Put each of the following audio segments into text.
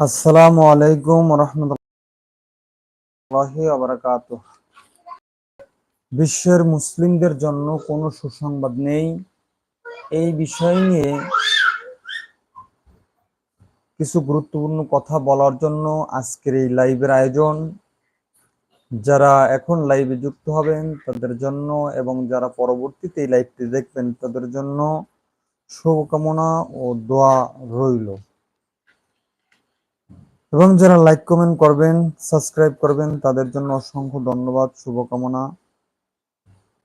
আসসালামু আলাইকুম রহমতুল্লাহি বিশ্বের মুসলিমদের জন্য কোনো সুসংবাদ নেই। এই বিষয় নিয়ে কিছু গুরুত্বপূর্ণ কথা বলার জন্য আজকের এই লাইভের আয়োজন। যারা এখন লাইভে যুক্ত হবেন তাদের জন্য এবং যারা পরবর্তীতে এই লাইভটি দেখবেন তাদের জন্য শুভকামনা ও দোয়া রইল। এবং যারা লাইক কমেন্ট করবেন সাবস্ক্রাইব করবেন, তাদের জন্য অসংখ্য ধন্যবাদ, শুভকামনা।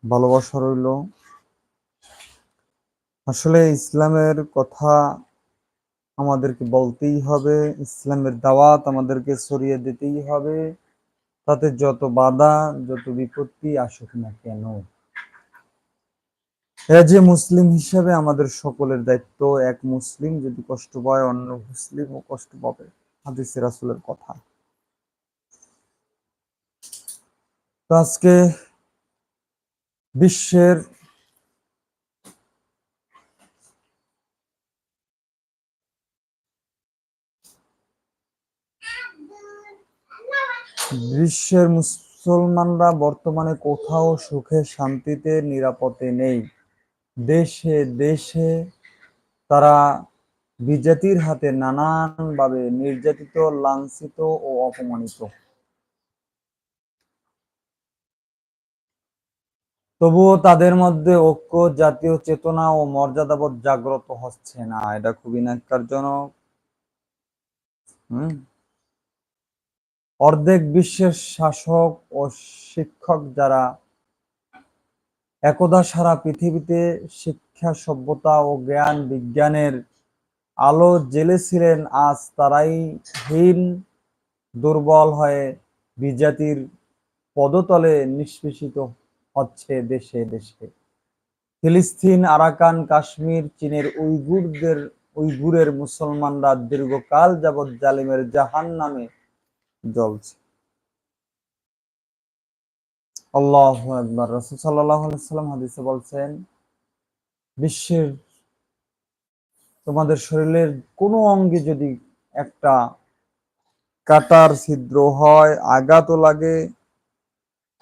ভালোবাসা রইল। আসলে ইসলামের কথা আমাদেরকে বলতেই হবে, ইসলামের দাওয়াত আমাদেরকে সরিয়ে দিতেই হবে। তাতে যত বাধা, যত বিপত্তি আসুক না কেন। এরা যে মুসলিম হিসাবে আমাদের সকলের দায়িত্ব, এক মুসলিম যদি কষ্ট পায়, অন্য মুসলিমও কষ্ট পাবে। হাদিস রাসুলের কথা। তো আজকে বিশ্বের বিশ্বের মুসলমানরা বর্তমানে কোথাও সুখে, শান্তিতে, নিরাপদে নেই। দেশে দেশে তারা বিজাতির হাতে নানানভাবে নির্যাতিত, লাঞ্ছিত ও অপমানিত। তবুও তাদের মধ্যে ঐক্য, জাতীয় চেতনা ও মর্যাদাবোধ জাগ্রত হচ্ছে না। এটা খুবই ন্যাক্কারজনক। হম? অর্ধেক বিশ্বের শাসক ও শিক্ষক যারা একদা সারা পৃথিবীতে শিক্ষা, সভ্যতা ও জ্ঞান বিজ্ঞানের আলো জেলেছিলেন আজ তারাই হীন, দুর্বল হয়ে বিজাতির পদতলে নিষ্পেষিত হচ্ছে দেশে দেশে। ফিলিস্তিন, আরাকান, কাশ্মীর, চীনের উইগুরদের, উইগুরের মুসলমানরা দীর্ঘকাল যাবৎ জালিমের জাহান নামে জ্বলছে। আল্লাহ রসুল সাল্লাহ সাল্লাম হাদিসে বলছেন, বিশ্বের তোমাদের শরীরের কোনো অঙ্গে যদি একটা কাটার ছিদ্র হয় আঘাতও লাগে,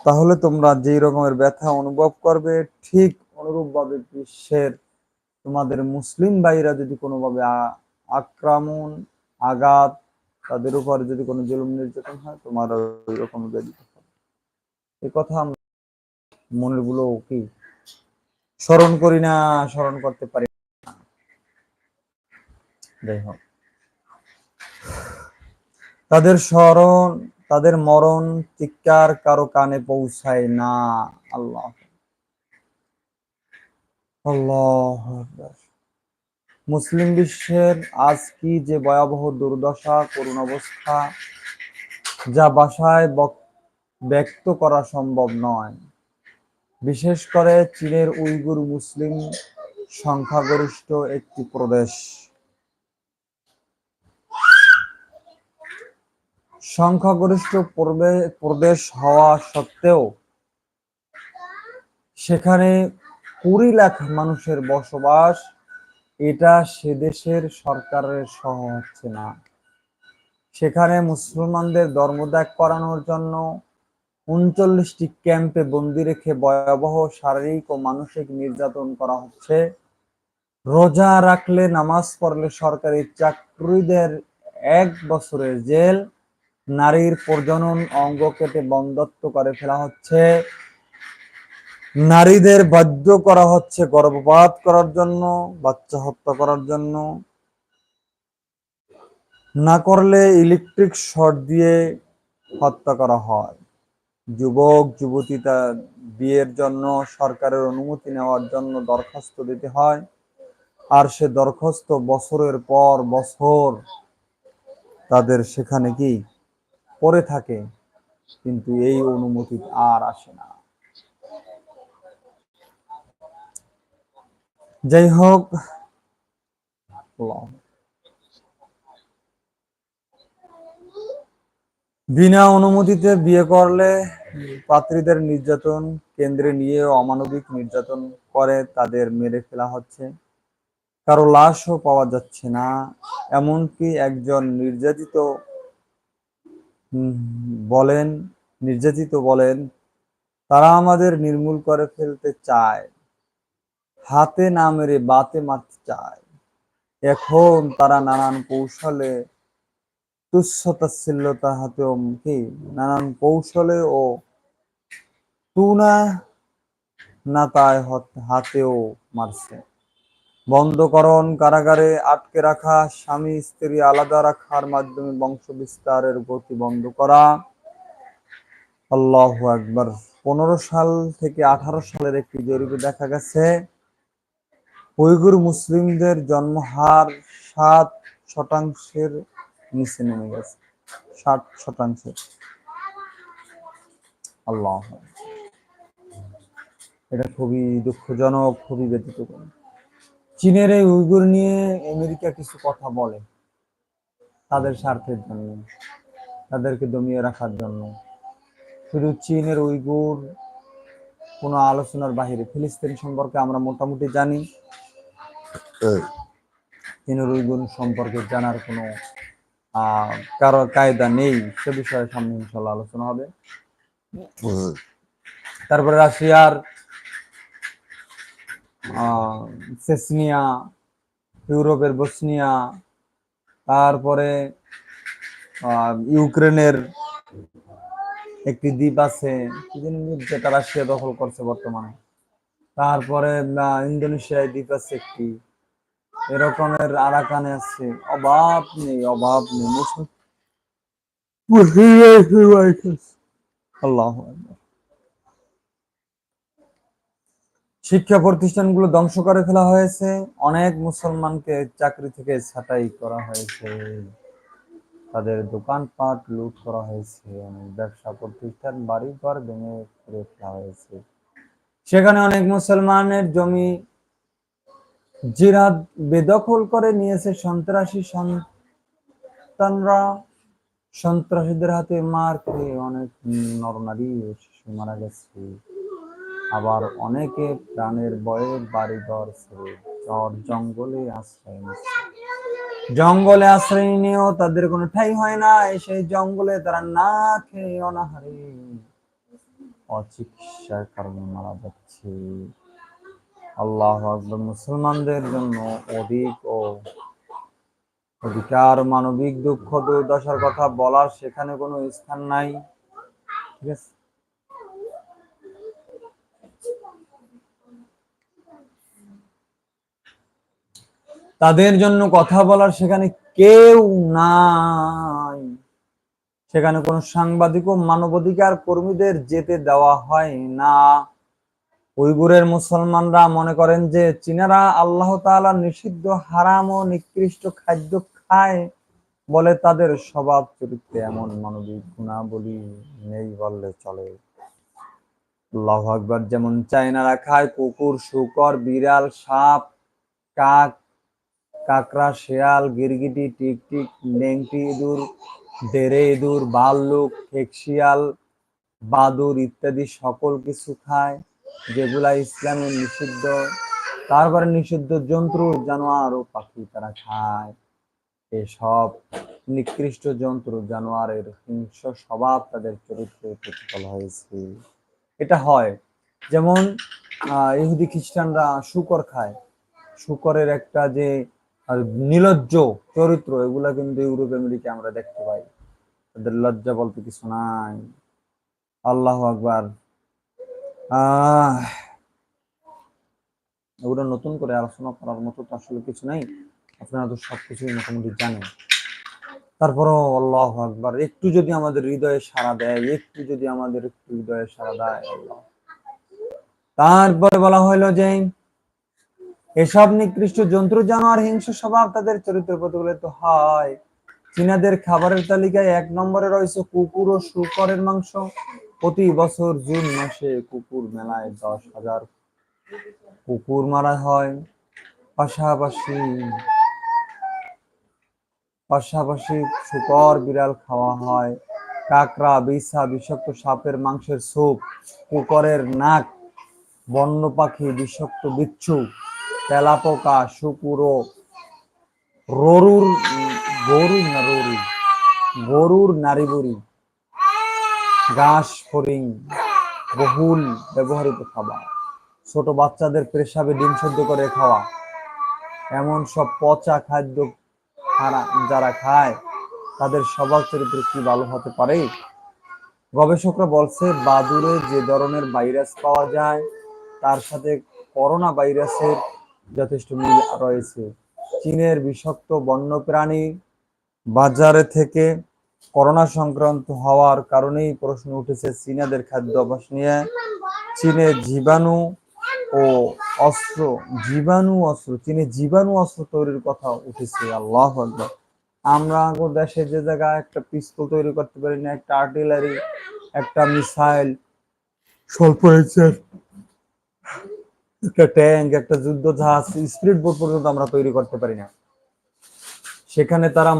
তাহলে তোমরা যেই রকমের ব্যথা অনুভব করবে, ঠিক অনুরূপভাবে বিশ্বের তোমাদের মুসলিম ভাইরা যদি কোনোভাবে আক্রমণ, আঘাত, তাদের উপর যদি কোনো জুলুম নির্যাতন হয়, তোমার ওই রকম বেদিত এই কথা আমরা মনেরগুলো কি স্মরণ করি না, স্মরণ করতে পারি তাদের স্মরণ, তাদের মরণ চিৎকার কারও কানে পৌঁছায় না। আল্লাহ। আল্লাহ মুসলিম বিশ্বের আজ কি যে ভয়াবহ দুর্দশা, করুণ অবস্থা, যা বাসায় ব্যক্ত করা সম্ভব নয়। বিশেষ করে চীনের উইগুর মুসলিম সংখ্যাগরিষ্ঠ একটি প্রদেশ। সংখ্যাগরিষ্ঠ প্রদেশ হওয়া সত্ত্বেও সেখানে কুড়ি লাখ মানুষের বসবাস। এটা সে দেশের সরকারের সহ হচ্ছে না। সেখানে মুসলমানদের ধর্মত্যাগ করানোর জন্য উনচল্লিশটি ক্যাম্পে বন্দি রেখে ভয়াবহ শারীরিক ও মানসিক নির্যাতন করা হচ্ছে। রোজা রাখলে, নামাজ পড়লে সরকারি চাকরিদের এক বছরের জেল। নারীর প্রজনন অঙ্গ কেটে বন্ধত্ব করে ফেলা হচ্ছে। নারীদের বাধ্য করা হচ্ছে গর্ভপাত করার জন্য, বাচ্চা হত্যা করার জন্য। না করলে ইলেকট্রিক শর্ট দিয়ে হত্যা করা হয়। যুবক, যুবতী তার বিয়ের জন্য সরকারের অনুমতি নেওয়ার জন্য দরখাস্ত দিতে হয়। আর সে দরখাস্ত বছরের পর বছর তাদের সেখানে কি পরে থাকে, কিন্তু এই অনুমতি আর আসে না। যাই হোক, বিনা অনুমতিতে বিয়ে করলে পাত্রীদের নির্যাতন কেন্দ্রে নিয়ে অমানবিক নির্যাতন করে, তাদের মেরে ফেলা হচ্ছে। কারও লাশও পাওয়া যাচ্ছে না, এমনকি একজন নির্যাতিত বলেন, নির্যাতিত বলেন, তারা আমাদের নির্মূল করে ফেলতে চায়, হাতে না মেরে বাতে মারতে চায়। এখন তারা নানান কৌশলে তুচ্ছতাচ্ছিল্যতা হাতেও কি নানান কৌশলে ও তুনা নাতায় হত- হাতেও মারছে। বন্ধকরণ কারাগারে আটকে রাখা, স্বামী, স্ত্রী আলাদা রাখার মাধ্যমে বংশ বিস্তারের গতি বন্ধ করা। আল্লাহ একবার পনেরো সাল থেকে আঠারো সালের একটি জরিপে দেখা গেছে উইগুর মুসলিমদের জন্মহার সাত শতাংশের নিচে নেমে গেছে। ষাট শতাংশের। আল্লাহ এটা খুবই দুঃখজনক, খুবই ব্যতীতকর চীনের এই উইগুর নিয়ে আমেরিকা কিছু কথা বলে তাদের স্বার্থের জন্য তাদেরকে দমিয়ে রাখার জন্য। শুধু চীনের উইগুর কোনো আলোচনার বাহিরে ফিলিস্তিন সম্পর্কে আমরা মোটামুটি জানি। চীনের উইগুর সম্পর্কে জানার কোনো কারও কায়দা নেই সে বিষয়ে সামনে ইনশাল্লাহ আলোচনা হবে। তারপরে রাশিয়ার চেচনিয়া ইউরোপের বসনিয়া তারপরে ইউক্রেনের একটি দ্বীপ আছে যেটা রাশিয়া দখল করছে বর্তমানে। তারপরে ইন্দোনেশিয়ায় দ্বীপ আছে একটি। এরকমের আরাকানে আছে। অভাব নেই অভাব নেই মুসলিম আল্লাহ শিক্ষা প্রতিষ্ঠানগুলো ধ্বংস করে ফেলা হয়েছে। অনেক মুসলমানকে চাকরি থেকে ছাঁটাই করা হয়েছে। তাদের দোকানপাট লুট করা হয়েছে। অনেক ব্যবসা প্রতিষ্ঠান বাড়ি ঘর ভেঙে ফেলে ফেলা হয়েছে। সেখানে অনেক মুসলমানের জমি জিরাত বেদখল করে নিয়েছে সন্ত্রাসী সন্তানরা। সন্ত্রাসীদের হাতে মার খেয়ে অনেক নরনারী শিশু মারা গেছে। আবার অনেকে প্রাণের ভয়ে বাড়িঘর ছেড়ে চর জঙ্গলে আশ্রয় নিচ্ছে। জঙ্গলে আশ্রয় নিয়েও তাদের কোনো ঠাই হয় না সেই জঙ্গলে তারা না খেয়ে অনাহারে। অচিকিৎসার কারণে মারা যাচ্ছে। আল্লাহ আকবর, মুসলমানদের জন্য অধিক ও অধিকার, মানবিক দুঃখ, দুর্দশার কথা বলার সেখানে কোনো স্থান নাই। ঠিক আছে? তাদের জন্য কথা বলার সেখানে কেউ নাই। সেখানে কোনো সাংবাদিক ও মানবাধিকার কর্মীদের যেতে দেওয়া হয় না। উইগুরের মুসলমানরা মনে করেন যে চীনারা আল্লাহ তাআলা নিষিদ্ধ হারাম ও নিকৃষ্ট খাদ্য খায় বলে তাদের স্বভাব চরিত্রে এমন মানবিক গুণাবলী নেই বললে চলে। আল্লাহ আকবার, যেমন চায়নারা খায় কুকুর, শুকর, বিড়াল, সাপ, কাক কাকড়া, শেয়াল, গিরগিটি, টিকটিক নেংটি ইঁদুর ডেরে ইঁদুর ভাল্লুক হেকশিয়াল বাদুর ইত্যাদি সকল কিছু খায়, যেগুলা ইসলামে নিষিদ্ধ। তারপরে নিষিদ্ধ জন্তু, জানোয়ার ও পাখি তারা খায়। এসব নিকৃষ্ট জন্তু, জানোয়ারের হিংস্র স্বভাব তাদের চরিত্রে প্রতিফল হয়েছে। এটা হয়। যেমন ইহুদি খ্রিস্টানরা শুকর খায়। শুকরের একটা যে আহ, নিলজ্জ চরিত্র এগুলা কিন্তু ইউরোপ আমেরিকা আমরা দেখতে পাই। তাদের লজ্জা বলতে কিছু নাই। আল্লাহ আকবার। আহ এগুলো নতুন করে আলোচনা করার মতো তো আসলে কিছু নাই। আপনারা তো সবকিছুই মোটামুটি জানেন। তারপরও আল্লাহ আকবার। একটু যদি আমাদের হৃদয়ে সাড়া দেয় একটু যদি আমাদের একটু হৃদয়ে সাড়া দেয় আল্লাহ। তারপরে বলা হইল যে এসব নিকৃষ্ট জন্তু, জানোয়ার, হিংস্র স্বভাব তাদের চরিত্র প্রতিফলিত হয়। চীনাদের খাবারের তালিকায় এক নম্বরে রয়েছে কুকুর ও শুকরের মাংস। প্রতি বছর জুন মাসে কুকুর মেলায় দশ হাজার কুকুর মারা হয়। পাশাপাশি পাশাপাশি শুকর, বিড়াল খাওয়া হয়। কাকড়া, বিছা, বিষাক্ত সাপের মাংসের স্যুপ কুকুরের নাক, বন্য পাখি, বিষাক্ত বিচ্ছু। তেলাপোকা, শুকুরো, ররুর, গরুর না ররু গরুর নারী বুড়ি ঘাস ফড়িং বহুল ব্যবহৃত খাবার। ছোট বাচ্চাদের পেশাবে ডিম সেদ্ধ করে খাওয়া। এমন সব পচা খাদ্য যারা খায়, তাদের সবার চরিত্র কি ভালো হতে পারে? গবেষকরা বলছে, বাদুড়ে যে ধরনের ভাইরাস পাওয়া যায়, তার সাথে করোনা ভাইরাসের যথেষ্ট মিল রয়েছে। চীনের বিষাক্ত বন্যপ্রাণী বাজারে থেকে করোনা সংক্রান্ত হওয়ার কারণেই প্রশ্ন উঠেছে, চীনাদের খাদ্য অভ্যাস নিয়ে চীনের জীবাণু ও অস্ত্র, জীবাণু অস্ত্র, চীনে জীবাণু অস্ত্র তৈরির কথা উঠেছে। আল্লাহ আমরা দেশে যে জায়গায় একটা পিস্তল তৈরি করতে পারি না, একটা আর্টিলারি, একটা মিসাইল স্বল্প একটা ট্যাঙ্ক, একটা যুদ্ধ জাহাজ স্পিড বোট পর্যন্ত আমরা তৈরি করতে পারি না। সেখানে তারা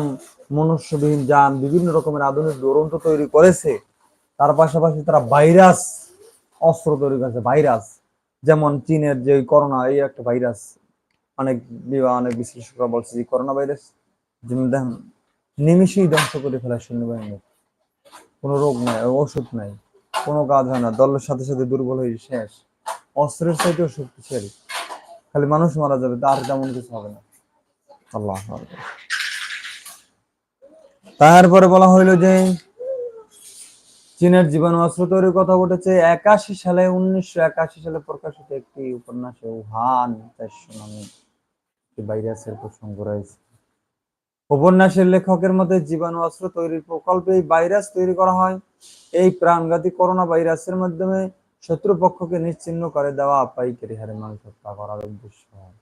মনুষ্যবিহীন যান, বিভিন্ন রকমের আধুনিক দুরন্ত তৈরি করেছে। তার পাশাপাশি তারা ভাইরাস, অস্ত্র তৈরি করেছে, ভাইরাস। যেমন চীনের যে করোনা, এই একটা ভাইরাস। অনেক অনেক বিশ্লেষকরা বলছে যে করোনা ভাইরাস দেখেন নিমিশেই ধ্বংস করে ফেলা সৈন্যবাহিনী। কোনো রোগ নাই, ওষুধ নাই, কোনো কাজ হয় না। দলের সাথে সাথে দুর্বল হয়ে শেষ। অস্ত্রের চাইতেও শক্তিশালী। খালি মানুষ মারা যাবে তার তেমন কিছু হবে না। আল্লাহ তারপরে বলা হইল যে, চীনের জীবাণু অস্ত্র তৈরির কথা উঠেছে একাশি সালে, উনিশশো একাশি সালে প্রকাশিত একটি উপন্যাসে উহান চারশো নামে ভাইরাসের প্রসঙ্গ রয়েছে। উপন্যাসের লেখকের মতে জীবাণু অস্ত্র তৈরির প্রকল্পে ভাইরাস তৈরি করা হয়। এই প্রাণঘাতী করোনা ভাইরাসের মাধ্যমে শত্রুপক্ষকে নিশ্চিহ্ন করে দেওয়া পাইকারি হারে মানুষ হত্যা করার উদ্দেশ্য। হয়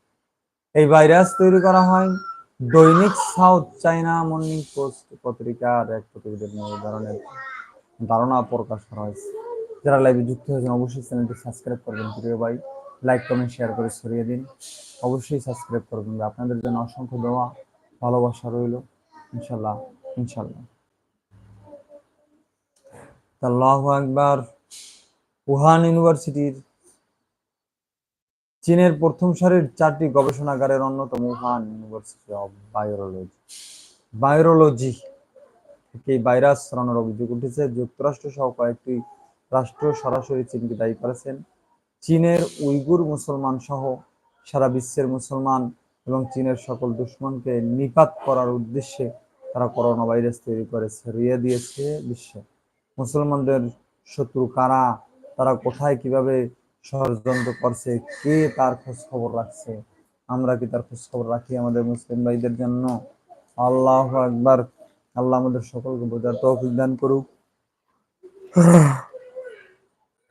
এই ভাইরাস তৈরি করা হয় দৈনিক সাউথ চাইনা মর্নিং পোস্ট পত্রিকার এক প্রতিবেদনে এই ধরনের ধারণা প্রকাশ করা হয়েছে। যারা লাইভে যুক্ত হয়েছেন, অবশ্যই চ্যানেলটি সাবস্ক্রাইব করবেন প্রিয় ভাই। লাইক কমেন্ট শেয়ার করে ছড়িয়ে দিন। অবশ্যই সাবস্ক্রাইব করবেন। আপনাদের জন্য অসংখ্য দেওয়া ভালোবাসা রইল। ইনশাল্লাহ ইনশাল্লাহ। আল্লাহ একবার উহান ইউনিভার্সিটির চীনের প্রথম সারির চারটি গবেষণাগারের অন্যতম Wuhan university of biology biology থেকে ভাইরাস ছড়ানোর অভিযোগ উঠেছে। যুক্তরাষ্ট্র সহ কয়েকটি রাষ্ট্র সরাসরি চীনকে দায়ী করেছেন। চীনের উইগুর মুসলমান সহ সারা বিশ্বের মুসলমান এবং চীনের সকল দুশ্মনকে নিপাত করার উদ্দেশ্যে তারা করোনা ভাইরাস তৈরি করে ছড়িয়ে দিয়েছে বিশ্বে। মুসলমানদের শত্রু কারা তারা কোথায় কীভাবে ষড়যন্ত্র করছে, কে তার খোঁজ খবর রাখছে, আমরা কি তার খোঁজ খবর রাখি আমাদের মুসলিম ভাইদের জন্য? আল্লাহ একবার আল্লাহ আমাদের সকলকে বোঝার তৌফিক দান করুক।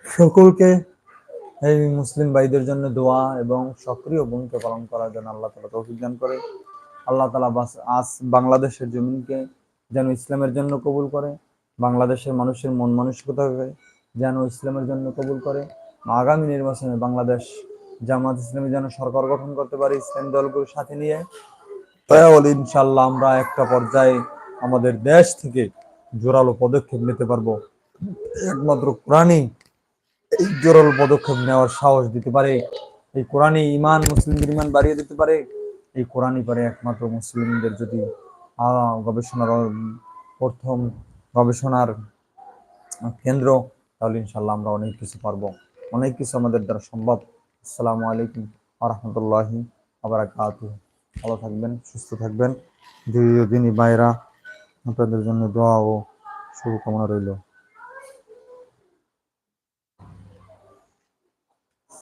সকলকে এই মুসলিম ভাইদের জন্য দোয়া এবং সক্রিয় ভূমিকা পালন করার জন্য আল্লাহ তালা তৌফিক দান করে। আল্লাহ তালা আজ বাংলাদেশের জমিনকে যেন ইসলামের জন্য কবুল করে, বাংলাদেশের মানুষের মন মানসিকতাকে যেন ইসলামের জন্য কবুল করে। আগামী নির্বাচনে বাংলাদেশ জামাত ইসলামী যেন সরকার গঠন করতে পারে ইসলাম দলগুলোর সাথে নিয়ে। তাহলে ইনশাল্লাহ আমরা একটা পর্যায়ে আমাদের দেশ থেকে জোরালো পদক্ষেপ নিতে পারব। একমাত্র কোরআনই এই জোরালো পদক্ষেপ নেওয়ার সাহস দিতে পারে। এই কোরআনই ইমান মুসলিমদের ইমান বাড়িয়ে দিতে পারে। এই কোরআনই পারে একমাত্র মুসলিমদের যদি গবেষণার প্রথম গবেষণার কেন্দ্র তাহলে ইনশাল্লাহ আমরা অনেক কিছু পারব। অনেক কিছু আমাদের দ্বারা সম্ভব। আসসালামু আলাইকুম আরহামদুল্লাহি আবার ভালো থাকবেন, সুস্থ থাকবেন। দিনী বাইরা, আপনাদের জন্য দোয়া ও শুভকামনা রইল।